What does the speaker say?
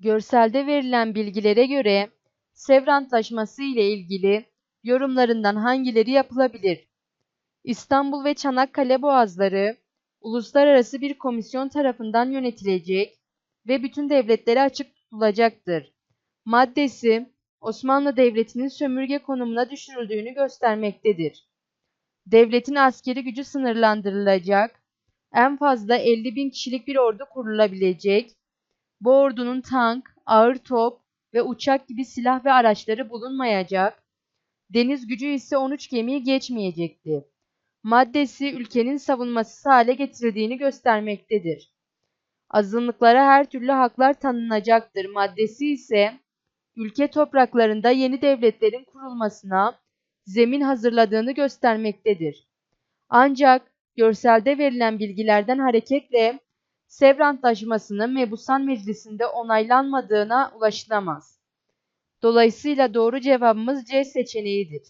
Görselde verilen bilgilere göre Sevr Antlaşması ile ilgili yorumlarından hangileri yapılabilir? İstanbul ve Çanakkale Boğazları uluslararası bir komisyon tarafından yönetilecek ve bütün devletlere açık tutulacaktır. Maddesi Osmanlı Devleti'nin sömürge konumuna düşürüldüğünü göstermektedir. Devletin askeri gücü sınırlandırılacak, en fazla 50 bin kişilik bir ordu kurulabilecek, bu ordunun tank, ağır top ve uçak gibi silah ve araçları bulunmayacak, deniz gücü ise 13 gemiyi geçmeyecekti. Maddesi ülkenin savunması hale getirildiğini göstermektedir. Azınlıklara her türlü haklar tanınacaktır. Maddesi ise ülke topraklarında yeni devletlerin kurulmasına zemin hazırladığını göstermektedir. Ancak görselde verilen bilgilerden hareketle Sevr Antlaşması'nın Mebusan Meclisi'nde onaylanmadığına ulaşılamaz. Dolayısıyla doğru cevabımız C seçeneğidir.